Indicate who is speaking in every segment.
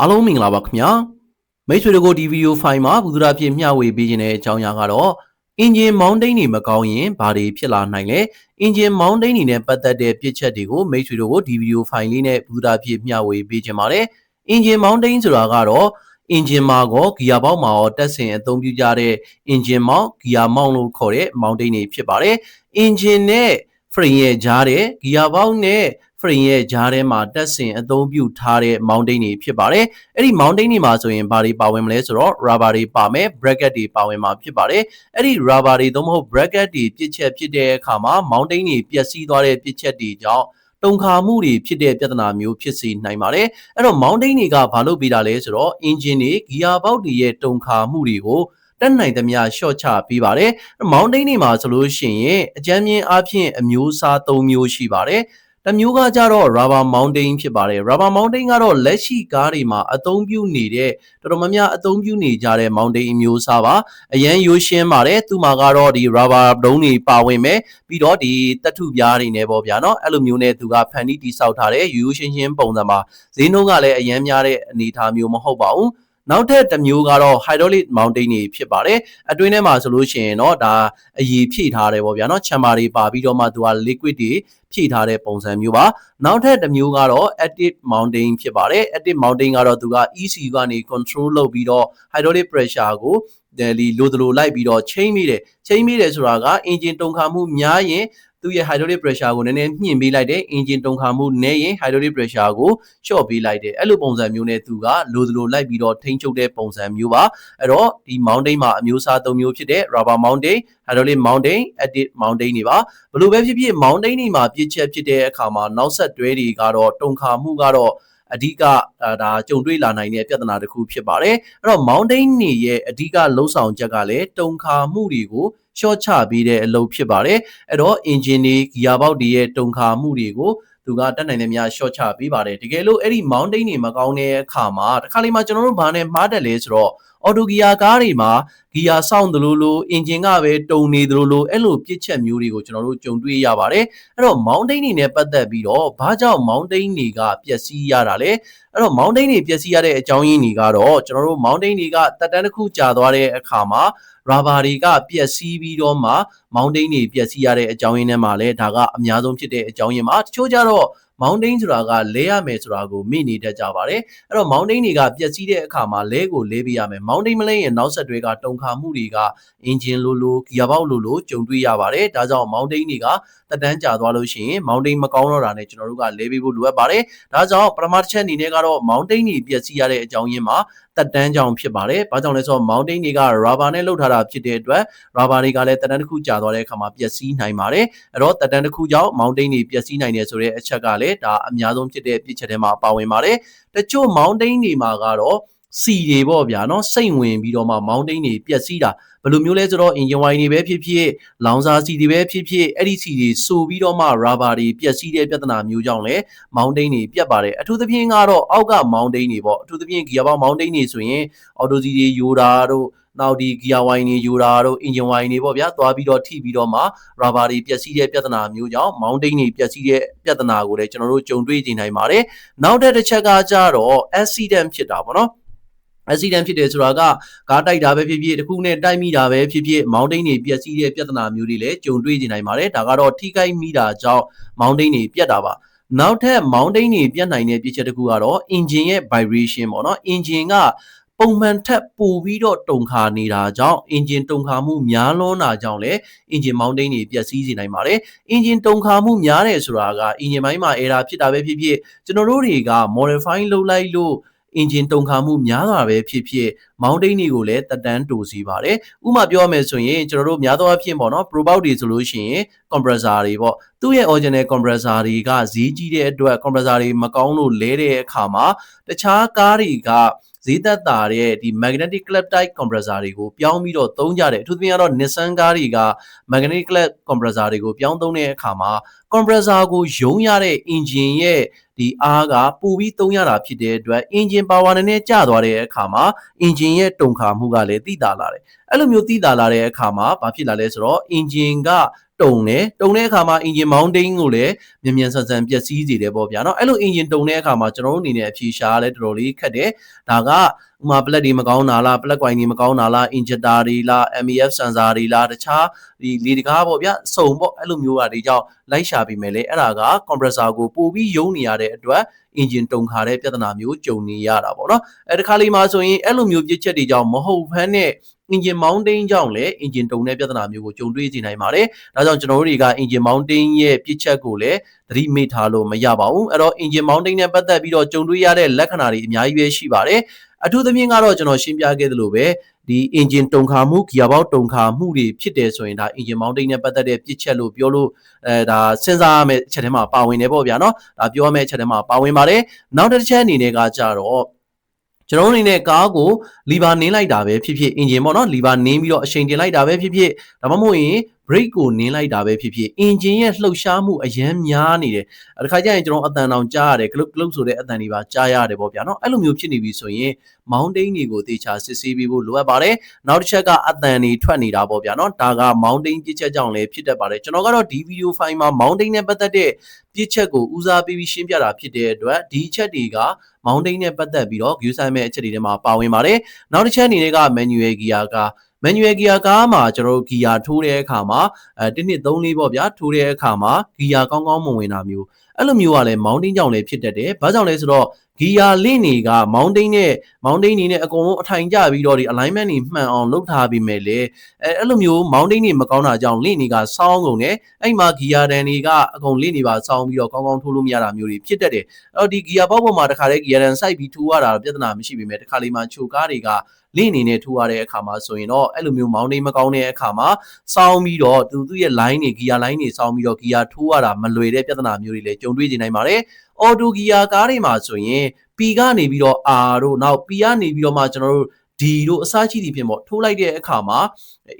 Speaker 1: အားလုံးမင်္ဂလာပါခင်ဗျာမိတ်ဆွေတို့ကိုဒီဗီဒီယိုဖိုင်မှာဘုဒ္ဓဖြစ်မျှဝေပေးခြင်းတဲ့အကြောင်းအရာကတော့အင်ဂျင်မောင်းတိန်တွေမကောင်းရင်ဘာတွေဖြစ်လာနိုင်လဲအင်ဂျင်မောင်းတိန်တွေနဲ့ပတ်သက်တဲ့ပြစ်ချက်တွေကိုမိတ်ဆွေတို့ကိုဒီဗီဒီယိုဖိုင်လေးနဲ့ဘုဒ္ဓဖြစ်မျှဝေပေးခြင်းပါတယ်အင်ဂျင်မောင်းတိန်ဆိုတာကတော့အင်ဂျင်မှာကောဂီယာပေါက်မှာရောတက်ဆင်အသုံးပြုကြတဲ့အင်ဂျင်မောင်းဂီယာမောင်းလို့ခေါ်တဲ့မောင်းတိန်တွေဖြစ်ပါတယ်အင်ဂျင်နဲ့ frame ရဲ့ကြားတဲ့ဂီယာပေါက်နဲ့ frame ရဲ့ကြားထဲမှာတက်ဆင်အသုံးပြုထားတဲ့ mounting တွေဖြစ်ပါတယ်။အဲ့ဒီ mounting တွေမှာဆိုရင်ဘာတွေပါဝင်မလဲဆိုတော့ rubber တွေပါမယ် bracket တွေပါဝင်မှာဖြစ်ပါတယ်။အဲ့ဒီ rubber တွေသို့မဟုတ် bracket တွေပြစ်ချက်ဖြစ်တဲ့အခါမှာ mounting တွေပျက်စီးသွားတဲ့ပြစ်ချက်တွေကြောင့်တုံခါမှုတွေဖြစ်တဲ့ပြဿနာမျိုးဖြစ်စေနိုင်ပါတယ်။အဲ့တော့ mounting တွေကဘာလို့ပြီးတာလဲဆိုတော့ engine တွေ gear box တွေရဲ့တုံခါမှုတွေကို တက်နိုင်သမျှ short ချပေးပါတယ်။မောင်းတိန်တွေမှာဆိုလို့ရှိရင်အကြမ်းမြင်အဖြစ်အမျိုးအစား၃မျိုးရှိပါတယ်။တစ်မျိုးကကြတော့ rubber mounting ဖြစ်ပါတယ် rubber mounting ကတော့လက်ရှိကားတွေမှာအသုံးပြုနေတဲ့တော်တော်များများအသုံးပြုနေကြတဲ့ mounting အမျိုးအစားပါအရန်ရိုးရှင်းပါတယ်သူမှာကတော့ဒီ rubber ဒုံးတွေပါဝင်မယ်ပြီးတော့ဒီတက်ထုပြားတွေနဲ့ပေါ့ဗျာเนาะအဲ့လိုမျိုးနဲ့သူကဖန်တီးတိဆောက်ထားတဲ့ရိုးရှင်းရှင်းပုံစံပါဈေးနှုန်းကလည်းအရန်များတဲ့အနေအထားမျိုးမဟုတ်ပါဘူး နောက်ထပ်တစ်မျိုးကတော့ hydraulic mounting တွေဖြစ်ပါတယ်အတွင်းထဲမှာဆိုလို့ရှိရင်တော့ဒါအရည်ဖြည့်ထားတယ်ပေါ့ဗျာเนาะချမ်ဘာတွေပါပြီးတော့မှသူက liquid တွေဖြည့်ထားတဲ့ပုံစံမျိုးပါနောက်ထပ်တစ်မျိုးကတော့ active mounting ဖြစ်ပါတယ် active mounting ကတော့သူက ECU ကနေ control လုပ်ပြီးတော့ hydraulic pressure ကိုဒီလိုလိုလိုက်ပြီးတော့ချိန်မိတယ်ချိန်မိတယ်ဆိုတာက engine တုံခါမှုများရင် သူ့ရဲ့ hydraulic pressure ကိုနည်းနည်းမြှင့်ပေးလိုက်တယ် engine တုံခါမှုနည်းရင် hydraulic pressure ကိုလျှော့ပေးလိုက်တယ်အဲ့လိုပုံစံမျိုးနဲ့သူကလိုလိုလိုက်ပြီးတော့ထိန်းချုပ်တဲ့ပုံစံမျိုးပါအဲ့တော့ဒီ mounting မှာအမျိုးအစား၃မျိုးဖြစ်တဲ့ rubber mounting hydraulic mounting active mounting တွေပါဘလို့ပဲဖြစ်ဖြစ် mounting တွေမှာပြစ်ချက်ဖြစ်တဲ့အခါမှာနောက်ဆက်တွဲတွေကတော့တုံခါမှုကတော့အဓိကဒါကြုံတွေ့လာနိုင်တဲ့ပြဿနာတစ်ခုဖြစ်ပါတယ်အဲ့တော့ mountain နေရဲ့အဓိကလှုပ်ဆောင်ချက်ကလည်းတုံခါမှုတွေကို ရှော့ချပေးတဲ့အလုပ်ဖြစ်ပါတယ်အဲ့တော့ engine တွေ gear box တွေရဲ့တုံခါမှုတွေကိုသူကတက်နိုင်တဲ့များ short ချပေးပါတယ်တကယ်လို့အဲ့ဒီ mountain တွေမကောင်းတဲ့အခါမှာတခါလေမှကျွန်တော်တို့ဘာနဲ့မှားတယ်လဲဆိုတော့အော်တိုဂီယာကားတွေမှာဂီယာစောင့်သလိုလိုအင်ဂျင်ကပဲတုံနေသလိုလိုအဲ့လိုပြစ်ချက်မျိုးတွေကိုကျွန်တော်တို့ကြုံတွေ့ရပါတယ်အဲ့တော့ mountain တွေနဲ့ပတ်သက်ပြီးတော့ဘာကြောင့် mountain တွေကပျက်စီးရတာလဲအဲ့တော့ mountain တွေပျက်စီးရတဲ့အကြောင်းရင်းတွေကတော့ကျွန်တော်တို့ mountain တွေကတက်တန်းတစ်ခုကြာသွားတဲ့အခါမှာ rubber တွေကပျက်စီးပြီးတော့မှ mountain တွေပျက်စီးရတဲ့အကြောင်းရင်းတွေမှာလည်းဒါကအများဆုံးဖြစ်တဲ့အကြောင်းရင်းပါတချို့ကြတော့ mountain ဆိုတာကလဲရမယ်ဆိုတာကိုမေ့နေတတ်ကြပါတယ်အဲ့တော့ mountain တွေကပျက်စီးတဲ့အခါမှာလဲကိုလဲပေးရမယ် mountain မလဲရင်နောက်ဆက်တွဲကတုံခါမှုတွေက engine လိုလို gear box လိုလိုကြုံတွေ့ရပါတယ်ဒါကြောင့် mountain တွေကတက်တန်းကြာသွားလို့ရှိရင် mountain မကောင်းတော့တာနဲ့ကျွန်တော်တို့ကလဲပေးဖို့လိုအပ်ပါတယ်ဒါကြောင့်ပထမတစ်ချက်အနေနဲ့ကတော့ mountain တွေပျက်စီးရတဲ့အကြောင်းရင်းမှာတက်တန်းကြောင်ဖြစ်ပါတယ်။ဘာကြောင့်လဲဆိုတော့ mountain တွေက rubber နဲ့လုပ်ထားတာဖြစ်တဲ့အတွက် rubber တွေကလည်းတက်တန်းတစ်ခုကြာသွားတဲ့အခါမှာပျက်စီးနိုင်ပါတယ်။အဲ့တော့တက်တန်းတစ်ခုကြောင့် mountain တွေပျက်စီးနိုင်တယ်ဆိုတဲ့အချက်ကလည်းဒါအများဆုံးဖြစ်တဲ့ပြစ်ချက်ထဲမှာပါဝင်ပါတယ်။တချို့ mountain တွေမှာကတော့ စီတွေပေါ့ဗျာနော်စိတ်ဝင်ပြီးတော့မှမောင်းတိန်တွေပျက်စီးတာဘယ်လိုမျိုးလဲဆိုတော့အင်ဂျင်ဝိုင်တွေပဲဖြစ်ဖြစ်လောင်စာစီတွေပဲဖြစ်ဖြစ်အဲ့ဒီစီတွေဆိုပြီးတော့မှရာဘာတွေပျက်စီးတဲ့ပြဿနာမျိုးကြောင့်လည်းမောင်းတိန်တွေပြတ်ပါတယ်အထူးသဖြင့်ကတော့အောက်ကမောင်းတိန်တွေပေါ့အထူးသဖြင့်ဂီယာပေါင်းမောင်းတိန်တွေဆိုရင်အော်တိုစီတွေယိုတာတို့နောက်ဒီဂီယာဝိုင်တွေယူတာတို့အင်ဂျင်ဝိုင်တွေပေါ့ဗျာသွားပြီးတော့ထိပြီးတော့မှရာဘာတွေပျက်စီးတဲ့ပြဿနာမျိုးကြောင့်မောင်းတိန်တွေပျက်စီးတဲ့ပြဿနာကိုလည်းကျွန်တော်တို့ကြုံတွေ့နေနိုင်ပါတယ်နောက်ထပ်တစ်ချက်ကကြတော့ accident ဖြစ်တာပေါ့နော် accident ဖြစ်တယ်ဆိုတာကကားတိုက်တာပဲဖြစ်ဖြစ်တခုနဲ့တိုက်မိတာပဲဖြစ်ဖြစ် mountain တွေပျက်စီးတဲ့ပြဿနာမျိုးတွေလည်းကြုံတွေ့နေနိုင်ပါတယ်ဒါကတော့ထိခိုက်မိတာကြောင့် mountain တွေပြတ်တာပါနောက်ထပ် mountain တွေပြတ်နိုင်တဲ့ပြစ်ချက်တစ်ခုကတော့ engine ရဲ့ vibration ပေါ့နော် engine ကပုံမှန်ထက်ပိုပြီးတော့တုံခါနေတာကြောင့် engine တုံခါမှုများလွန်းတာကြောင့်လည်း engine mounting တွေပျက်စီးစေနိုင်ပါတယ်။ engine တုံခါမှုများတယ်ဆိုတာက engine ဘိုင်းမှာ error ဖြစ်တာပဲဖြစ်ဖြစ်ကျွန်တော်တို့တွေက modify လုပ်လိုက်လို့ engine တုံခါမှုများတာပဲဖြစ်ဖြစ် mounting တွေကိုလည်းတက်တန်းတိုစီပါတယ်ဥပမာပြောရမယ်ဆိုရင်ကျွန်တော်တို့များသောအားဖြင့်ပေါ့နော် pro box တွေဆိုလို့ရှိရင် compressor တွေပေါ့သူ့ရဲ့ original compressor တွေကဈေးကြီးတဲ့အတွက် compressor တွေမကောင်းလို့လဲတဲ့အခါမှာတခြားကားတွေက ဈေးသက်သာတဲ့ဒီ magnetic clutch type compressor တွေကိုပြောင်းပြီးတော့သုံးကြတယ်အထူးသဖြင့်ကတော့ Nissan ကားတွေက magnetic clutch compressor တွေကိုပြောင်းသုံးတဲ့အခါမှာ compressor ကိုယုံရတဲ့ engine ရဲ့ဒီအားကပိုပြီးသုံးရတာဖြစ်တဲ့အတွက် engine power နည်းနည်းကျသွားတဲ့အခါမှာ engine ရဲ့တုန်ခါမှုကလည်းသိသာလာတယ်အဲ့လိုမျိုးသိသာလာတဲ့အခါမှာဘာဖြစ်လာလဲဆိုတော့ engine က တုံတယ်တုံတဲ့အခါမှာ engine mounting ကိုလည်းမြန်မြန်ဆန်ဆန်ပျက်စီးစေတယ်ပေါ့ဗျာเนาะအဲ့လို engine တုံတဲ့အခါမှာကျွန်တော်တို့အနေနဲ့အဖြေရှာရလဲတော်တော်လေးခက်တယ်ဒါက ဥမာ plug တွေမကောင်းတာလား plug coin တွေမကောင်းတာလား injector တွေလား MEF sensor တွေလားတခြားဒီလေတကားပေါ့ဗျစုံပေါ့အဲ့လိုမျိုးဟာတွေကြောင့်လိုက်ရှာပေးမယ်လေအဲ့ဒါက compressor ကိုပို့ပြီးယုံနေရတဲ့အတွက် engine တုံခါတဲ့ပြဿနာမျိုးကြုံနေရတာပေါ့နော်အဲ့ဒီခါလေးမှာဆိုရင်အဲ့လိုမျိုးပြစ်ချက်တွေကြောင့်မဟုတ်ဘဲနဲ့ engine mounting ကြောင့်လည်း engine တုံတဲ့ပြဿနာမျိုးကိုကြုံတွေ့နေနိုင်ပါတယ်ဒါကြောင့်ကျွန်တော်တို့တွေက engine mounting ရဲ့ပြစ်ချက်ကိုလည်းသတိမေ့ထားလို့မရပါဘူးအဲ့တော့ engine mounting နဲ့ပတ်သက်ပြီးတော့ကြုံတွေ့ရတဲ့လက္ခဏာတွေအများကြီးပဲရှိပါတယ် အထူးသဖြင့်ကတော့ကျွန်တော်ရှင်းပြခဲ့သလိုပဲဒီ engine တုံခါမှု gear box တုံခါမှုတွေဖြစ်တယ်ဆိုရင်ဒါ engine mounting နဲ့ပတ်သက်တဲ့ပြစ်ချက်လို့ပြောလို့အဲဒါစဉ်းစားရမယ့်အချက်ထဲမှာပါဝင်တယ်ပေါ့ဗျာနော်။ဒါပြောရမယ့်အချက်ထဲမှာပါဝင်ပါတယ်။နောက်တစ်ချက်အနေနဲ့ကကြတော့ကျွန်တော်အနေနဲ့ကားကိုလီဗာနင်းလိုက်တာပဲဖြစ်ဖြစ်အင်ဂျင်ပေါ့နော်လီဗာနင်းပြီးတော့အရှိန်တင်လိုက်တာပဲဖြစ်ဖြစ်ဒါမှမဟုတ်ရင် brake ကိုနင်းလိုက်တာပဲဖြစ်ဖြစ်အင်ဂျင်ရဲ့လှုပ်ရှားမှုအရန်များနေတယ်အဲတခါကျရင်ကျွန်တော်အတန်တောင်ကြားရတယ် glup glup ဆိုတဲ့အတန်တွေပါကြားရတယ်ပေါ့ဗျာနော်အဲ့လိုမျိုးဖြစ်နေပြီဆိုရင် mountain တွေကိုတေချာစစ်ဆေးပေးဖို့လိုအပ်ပါတယ်နောက်တစ်ချက်ကအတန်တွေထွက်နေတာပေါ့ဗျာနော်ဒါက mountain ပြစ်ချက်ကြောင့်လည်းဖြစ်တတ်ပါတယ်ကျွန်တော်ကတော့ဒီ video file မှာ mountain နဲ့ပတ်သက်တဲ့ပြစ်ချက်ကိုဦးစားပေးပြီးရှင်းပြတာဖြစ်တဲ့အတွက်ဒီချက်တွေက mountain နဲ့ပတ်သက်ပြီးတော့ view ဆိုင်မဲ့အချက်တွေထဲမှာပါဝင်ပါတယ်နောက်တစ်ချက်အနေနဲ့က manual gear က manual gear ကားမှာကျွန်တော်တို့ gear ထိုးတဲ့အခါမှာအဲ1နှစ်3လေးပေါ့ဗျာထိုးတဲ့အခါမှာ gear ကောင်းကောင်းမဝင်တာမျိုးအဲ့လိုမျိုးကလည်း mounting ကြောင့်လည်းဖြစ်တတ်တယ်။ဘာကြောင့်လဲဆိုတော့ gear လင့်တွေက mounting နဲ့ mounting နေနဲ့အကုန်လုံးအထိုင်ကျပြီးတော့ဒီ alignment တွေမှန်အောင်လုပ်ထားပြီးမယ်လေအဲအဲ့လိုမျိုး mounting တွေမကောင်းတာကြောင့်လင့်တွေကစောင်းကုန်တယ်အဲ့မှာ gear တန်တွေကအကုန်လင့်တွေပါစောင်းပြီးတော့ကောင်းကောင်းထိုးလို့မရတာမျိုးတွေဖြစ်တတ်တယ်အဲ့တော့ဒီ gear ဘောက်ပေါ်မှာတခါတည်း gear တန်စိုက်ပြီးထိုးရတာပြဿနာမရှိပေမဲ့တခါလေးမှာချိုကားတွေက လင့်အနေနဲ့ထိုးရတဲ့အခါမှာဆိုရင်တော့အဲ့လိုမျိုး mounting မကောင်းတဲ့အခါမှာစောင်းပြီးတော့သူသူ့ရဲ့ line တွေ gear line တွေစောင်းပြီးတော့ gear ထိုးရတာမလွယ်တဲ့ပြဿနာမျိုးတွေလည်းကြုံတွေ့နေနိုင်ပါတယ်။ auto gear ကားတွေမှာဆိုရင် P ကနေပြီးတော့ R တို့နောက် P ကနေပြီးတော့မှကျွန်တော်တို့ D တို့အစရှိသည့်ဖြင့်ပေါ့ထိုးလိုက်တဲ့အခါမှာ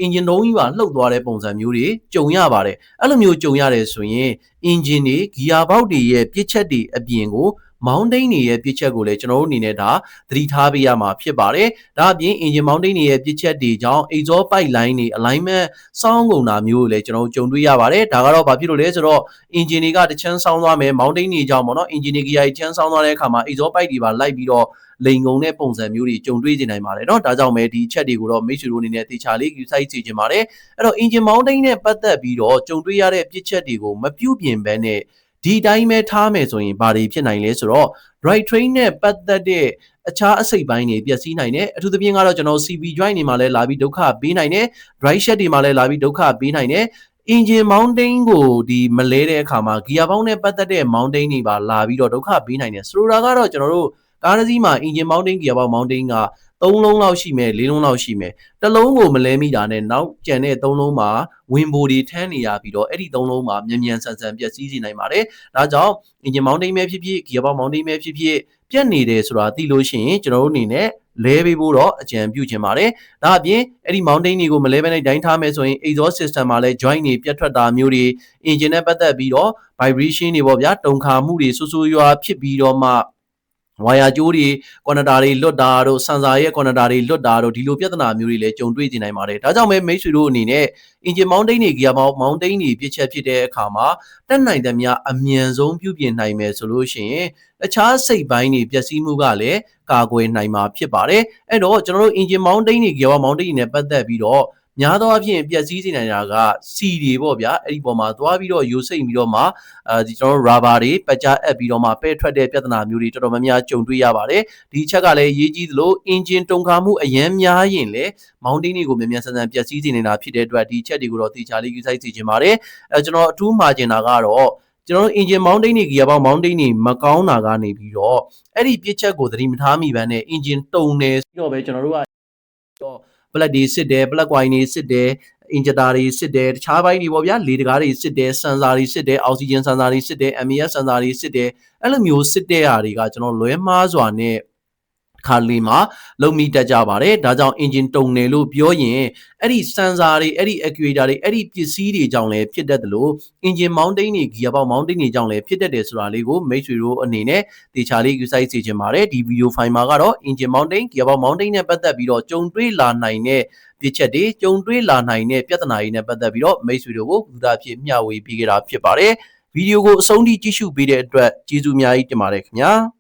Speaker 1: engine တုံးကြီးပါလှုပ်သွားတဲ့ပုံစံမျိုးတွေကြုံရပါတယ်အဲ့လိုမျိုးကြုံရတယ်ဆိုရင် engine တွေ gear box တွေရဲ့ပြစ်ချက်တွေအပြင်ကို mounting တွေရဲ့ပြစ်ချက်ကိုလည်းကျွန်တော်တို့အနေနဲ့ဒါသတိထားပေးရမှာဖြစ်ပါတယ်။ဒါအပြင် engine mounting တွေရဲ့ပြစ်ချက်တွေကြောင့် exhaust pipe line တွေ alignment စောင်းကုန်တာမျိုးကိုလည်းကျွန်တော်တို့ကြုံတွေ့ရပါတယ်။ဒါကတော့ဘာဖြစ်လို့လဲဆိုတော့ engine တွေကတချမ်းစောင်းသွားမယ် mounting တွေကြောင့်ပေါ့နော် engine တွေ gear ချမ်းစောင်းသွားတဲ့အခါမှာ exhaust pipe တွေပါလိုက်ပြီးတော့လိန်ကုန်တဲ့ပုံစံမျိုးတွေကြုံတွေ့နေနိုင်ပါတယ်เนาะဒါကြောင့်ပဲဒီချက်တွေကိုတော့မိတ်ဆွေတို့အနေနဲ့တေချာလေး view site စီခြင်းပါတယ်အဲ့တော့ engine mounting နဲ့ပတ်သက်ပြီးတော့ကြုံတွေ့ရတဲ့ပြစ်ချက်တွေကိုမပြုတ်ပြင်ဘဲနဲ့ ဒီတိုင်းပဲထားမယ်ဆိုရင်ဘာတွေဖြစ်နိုင်လဲဆိုတော့ right train နဲ့ပတ်သက်တဲ့အခြားအစိတ်ပိုင်းတွေပျက်စီးနိုင်တယ်အထူးသဖြင့်ကတော့ကျွန်တော် CB joint တွေမှာလည်းလာပြီးဒုက္ခပေးနိုင်တယ် right shed တွေမှာလည်းလာပြီးဒုက္ခပေးနိုင်တယ် engine mounting ကိုဒီမလဲတဲ့အခါမှာ gear box နဲ့ပတ်သက်တဲ့ mounting တွေပါလာပြီးတော့ဒုက္ခပေးနိုင်တယ်ဆိုလိုတာကတော့ကျွန်တော်တို့ကားတစ်စီးမှာ engine mounting gear box mounting က 3လုံးလောက်ရှိမယ်4လုံးလောက်ရှိမယ်တစ်လုံးကိုမလဲမိတာနဲ့နောက်ကျန်တဲ့3လုံးမှာဝင်ဘိုတွေထမ်းနေရပြီးတော့အဲ့ဒီ3လုံးမှာမြန်မြန်ဆန်ဆန်ပျက်စီးစေနိုင်ပါတယ်ဒါကြောင့် engine mounting ပဲဖြစ်ဖြစ် gear box mounting ပဲဖြစ်ဖြစ်ပြတ်နေတယ်ဆိုတာသိလို့ရှိရင်ကျွန်တော်တို့အနေနဲ့လဲပေးဖို့တော့အကြံပြုချင်ပါတယ်။ဒါအပြင်အဲ့ဒီ mountain တွေကိုမလဲဘဲနဲ့တိုင်းထားမယ်ဆိုရင် exhaust system မှာလည်း joint တွေပြတ်ထွက်တာမျိုးတွေ engine နဲ့ပတ်သက်ပြီးတော့ vibration တွေပေါ့ဗျာတုန်ခါမှုတွေဆူဆူရွာဖြစ်ပြီးတော့မှ ဝါယာကြိုးတွေကွန်နတာတွေလွတ်တာတို့ဆန်ဆာရဲ့ကွန်နတာတွေလွတ်တာတို့ဒီလိုပြဿနာမျိုးတွေလည်းကြုံတွေ့နေနိုင်ပါတယ်ဒါကြောင့်ပဲမိတ်ဆွေတို့အနေနဲ့ engine mounting တွေ gear mounting တွေပြစ်ချက်ဖြစ်တဲ့အခါမှာတက်နိုင်သမျှအမြန်ဆုံးပြုပြင်နိုင်မယ်ဆိုလို့ရှိရင်အခြားစိတ်ပိုင်းတွေပျက်စီးမှုကလည်းကာကွယ်နိုင်မှာဖြစ်ပါတယ်အဲ့တော့ကျွန်တော်တို့ engine mounting တွေ gear mounting တွေနဲ့ပတ်သက်ပြီးတော့ များသောအားဖြင့်ပျက်စီးစေနိုင်တာကစီတွေပေါ့ဗျာအဲ့ဒီပေါ်မှာသွားပြီးတော့ယူစိမ့်ပြီးတော့မှအဲဒီကျွန်တော်တို့ rubber တွေပက်ကြားအပ်ပြီးတော့မှပဲ့ထွက်တဲ့ပြဿနာမျိုးတွေတော်တော်များများကြုံတွေ့ရပါတယ်ဒီချက်ကလည်းရေးကြီးသလို engine တုံခါမှုအရန်များရင်လေ mounting တွေကိုမြန်မြန်ဆန်ဆန်ပျက်စီးစေနေတာဖြစ်တဲ့အတွက်ဒီချက်တွေကိုတော့တေချာလေးယူဆိုင်စီခြင်းပါတယ်အဲကျွန်တော်အထူးမှာကျင်တာကတော့ကျွန်တော်တို့ engine mounting တွေ gear box mounting တွေမကောင်းတာကနေပြီးတော့အဲ့ဒီပြစ်ချက်ကိုသတိမထားမိဘနဲ့ engine တုံနေပြီးတော့ပဲကျွန်တော်တို့ကတော့ plug တွေစစ်တယ် plug coil တွေစစ်တယ် injector တွေစစ်တယ်တခြားဘိုင်းတွေပေါ့ဗျာလေတကားတွေစစ်တယ် sensor တွေစစ်တယ် oxygen sensor တွေစစ်တယ် MES sensor တွေစစ်တယ်အဲ့လိုမျိုးစစ်တဲ့ဟာတွေကကျွန်တော်လွဲမှားစွာနဲ့ ခါလေးမှာလုံမိတတ်ကြပါတယ်ဒါကြောင့် engine တုံတယ်လို့ပြောရင်အဲ့ဒီ sensor တွေအဲ့ဒီ actuator တွေအဲ့ဒီပစ္စည်းတွေကြောင့်လည်းဖြစ်တတ်တယ်လို့ engine mounting တွေ gear box mounting တွေကြောင့်လည်းဖြစ်တတ်တယ်ဆိုတာလေးကိုမိတ်ဆွေတို့အနေနဲ့တေချာလေး exercise စေချင်ပါတယ်ဒီ video file မှာကတော့ engine mounting gear box mounting နဲ့ပတ်သက်ပြီးတော့ကြုံတွေ့လာနိုင်တဲ့ပြစ်ချက်တွေကြုံတွေ့လာနိုင်တဲ့ပြဿနာတွေနဲ့ပတ်သက်ပြီးတော့မိတ်ဆွေတို့ကိုဘုရားဖြစ်မျှဝေပေးခဲ့တာဖြစ်ပါတယ်ဗီဒီယိုကိုအဆုံးထိကြည့်ရှုပေးတဲ့အတွက်ကျေးဇူးအများကြီးတင်ပါတယ်ခင်ဗျာ